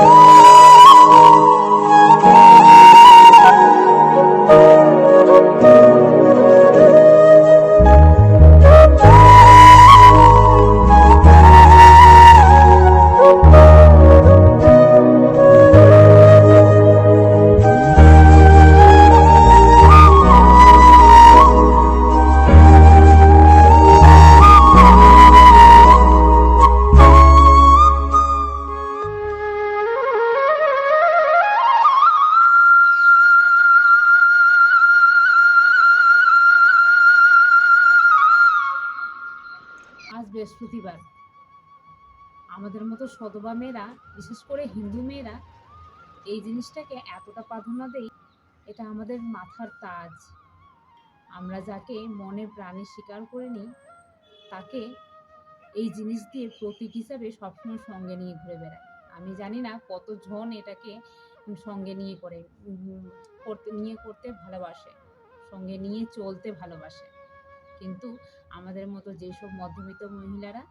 Música আজ বৃহস্পতিবার। আমাদের মতো সদবা মেয়েরা, বিশেষ করে হিন্দু মেয়েরা, এই জিনিসটাকে এতটা প্রাধান্য দেই, এটা আমাদের মাথার তাজ। আমরা যাকে মনে প্রাণে স্বীকার করে নিই, তাকে এই জিনিস দিয়ে প্রতীক হিসাবে সবসময় সঙ্গে নিয়ে ঘুরে বেড়ায়। আমি জানি না কতজন এটাকে সঙ্গে নিয়ে করে করতে, নিয়ে করতে ভালোবাসে, সঙ্গে নিয়ে চলতে ভালোবাসে। কিন্তু আমাদের মতো যেসব মধ্যবিত্ত মহিলারা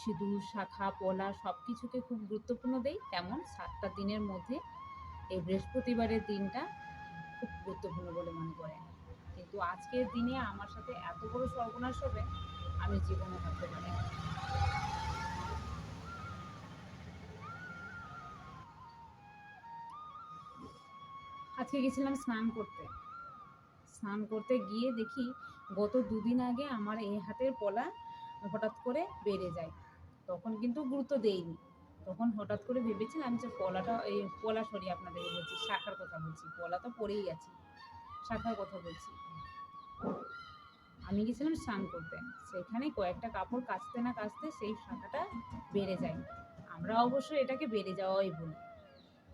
সিঁদুর, শাখা, পলা সব কিছুকে খুব গুরুত্বপূর্ণ দেয়, তেমন সাতটা দিনের মধ্যে এই বৃহস্পতিবারের দিনটা খুব গুরুত্বপূর্ণ বলে মনে করে কিন্তু আজকের দিনে আমার সাথে এত বড় সর্বনাশ হবে, আমি জীবনে ভাবতে পারি। আজকে গেছিলাম স্নান করতে স্নান করতে গিয়ে দেখি গত দুদিন আগে আমার এই হাতের পলা হঠাৎ করে বেড়ে যায়। তখন কিন্তু গুরুত্ব দেইনি। তখন হঠাৎ করে ভেবেছিলাম যে পলাটা, এই পলা সরি আপনাদেরকে বলছি, শাখার কথা বলছি। পলা তো পড়েই আছে। শাখার কথা বলছি। আমি গেছিলাম স্নান করতে। সেখানে কয়েকটা কাপড় কাচতে না কাচতে সেই শাখাটা বেড়ে যায়। আমরা অবশ্য এটাকে বেড়ে যাওয়াই বলি।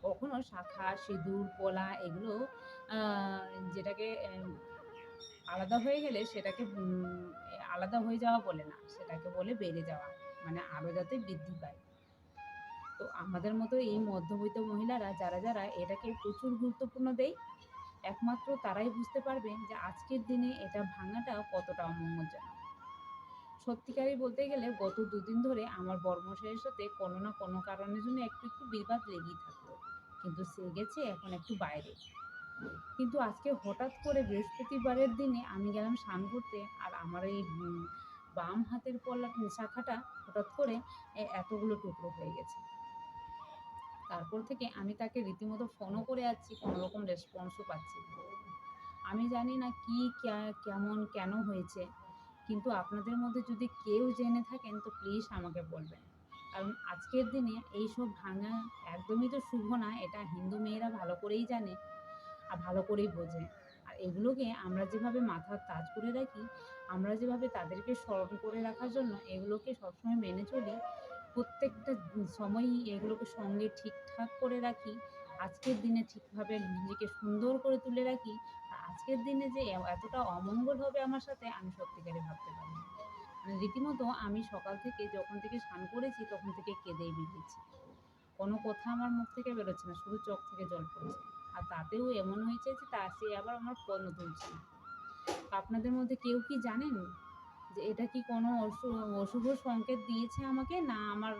কখনো শাখা, সিঁদুর, পলা এগুলো যেটাকে আলাদা হয়ে গেলে সেটাকে আলাদা হয়ে যাওয়া বলে না। সেটাকে বলে বেড়ে যাওয়া মানে আরও যাতে বৃদ্ধি পায়। তো আমাদের মতো এই মধ্যবিত্ত মহিলারা, যারা যারা এটাকে প্রচুর গুরুত্বপূর্ণ দেয়, একমাত্র তারাই বুঝতে পারবে যে আজকের দিনে এটা ভাঙাটা কতটা অমঙ্গলজনক। সত্যিকারই বলতে গেলে গত দুদিন ধরে আমার বর্মশাইয়ের সাথে কোনো না কোনো কারণের জন্য একটু একটু বিবাদ লেগেই থাকতো কিন্তু সে গেছে এখন একটু বাইরে। কিন্তু আজকে হঠাৎ করে বৃহস্পতিবারের দিনে আমি গেলাম স্নান করতে আর আমার এই বাম হাতের পলা শাখাটা হঠাৎ করে এতগুলো টুকরো হয়ে গেছে। তারপর থেকে আমি তাকে রীতিমতো ফোনও করে যাচ্ছি, কোনো রকম রেসপন্সও পাচ্ছি। আমি জানি না কি কেমন, কেন হয়েছে, কিন্তু আপনাদের মধ্যে যদি কেউ জেনে থাকেন তো প্লিজ আমাকে বলবেন। কারণ আজকের দিনে এইসব ভাঙা একদমই তো শুভ না, এটা হিন্দু মেয়েরা ভালো করেই জানে আর ভালো করেই বোঝে। আর এগুলোকে আমরা যেভাবে মাথার তাজ করে রাখি, আমরা যেভাবে তাদেরকে স্মরণ করে রাখার জন্য এগুলোকে সবসময় মেনে চলি, প্রত্যেকটা সময়ই এগুলোকে সঙ্গে ঠিকঠাক করে রাখি, আজকের দিনে ঠিকভাবে নিজেকে সুন্দর করে তুলে রাখি আজকের দিনে যে এতটা অমঙ্গল হবে আমার সাথে আমি সত্যিকারে ভাবতে পারি রীতিমতো আমি সকাল থেকে যখন থেকে স্নান করেছি তখন থেকে কেঁদেই বেরিয়েছি। কোনো কথা আমার মুখ থেকে বেরোচ্ছে না, শুধু চোখ থেকে জল পড়ছে। আর তাতেও এমন হয়েছে যে তা সে আবার আমার পণ্য তুলছে আপনাদের মধ্যে কেউ কি জানেন যে এটা কি কোনো অশু- অশুভ সংকেত দিয়েছে আমাকে না আমার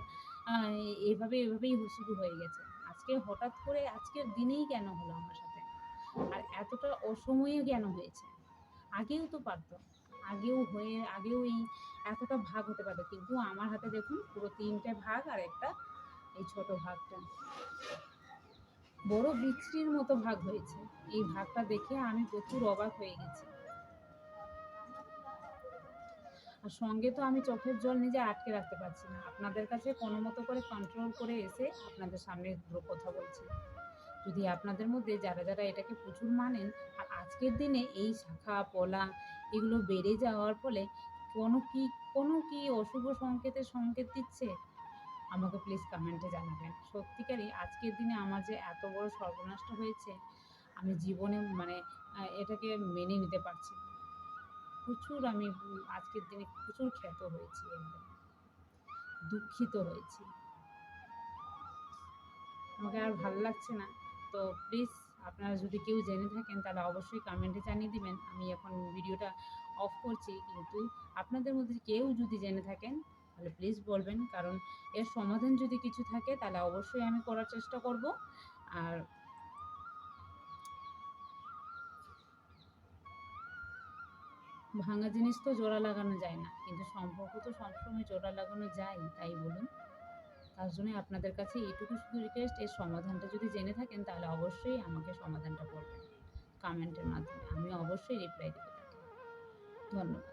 এভাবে, এভাবেই শুরু হয়ে গেছে? আজকে হঠাৎ করে আজকের দিনেই কেন হলো আমার সাথে? আর এতটা অসময়ে কেন হয়েছে? আগেও তো পারতো, আগেও হয়ে, আগেও এই এতটা ভাগ হতে পারতো কিন্তু আমার হাতে দেখুন পুরো তিনটে ভাগ আর একটা এই ছোট ভাগটা। বড় বিচ্ছিরির মতো ভাগ হয়েছে। এই ভাগটা দেখে আমি প্রচুর অবাক হয়ে গেছি। আর সঙ্গে তো আমি চোখের জল নিজে আটকে রাখতে পারছি না। আপনাদের কাছে কোনো মতো করে কন্ট্রোল করে এসে আপনাদের সামনে কথা বলছি। যদি আপনাদের মধ্যে যারা যারা এটাকে প্রচুর মানেন, আর আজকের দিনে এই শাখা, পলা এগুলো বেড়ে যাওয়ার ফলে কোনো কি কোনো কি অশুভ সংকেতের সংকেত দিচ্ছে? আমাকে প্লিজ কমেন্টে জানাবেন। সত্যিকারই আজকের দিনে আমার যে এত বড় সর্বনাশটা হয়েছে, আমি জীবনে মানে এটাকে মেনে নিতে পারছি না। প্রচুর আমি আজকের দিনে প্রচুর ক্ষত হয়েছি দুঃখিত হয়েছি। আমাকে আর ভালো লাগছে না। তো প্লিজ আপনারা যদি কেউ জেনে থাকেন, তাহলে অবশ্যই কমেন্টে জানিয়ে দিবেন। আমি এখন ভিডিওটা অফ করছি কিন্তু আপনাদের মধ্যে কেউ যদি জেনে থাকেন, তাহলে প্লিজ বলবেন। কারণ এর সমাধান যদি কিছু থাকে, তাহলে অবশ্যই আমি করার চেষ্টা করব। আর ভাঙা জিনিস তো জোড়া লাগানো যায় না, কিন্তু সম্পর্ক তো সবসময় জোড়া লাগানো যায়, তাই বলুন। তার জন্য আপনাদের কাছে এইটুকু শুধু রিকোয়েস্ট এর সমাধানটা যদি জেনে থাকেন, তাহলে অবশ্যই আমাকে সমাধানটা করবেন কমেন্টের মাধ্যমে, আমি অবশ্যই রিপ্লাই দেবো। ধন্যবাদ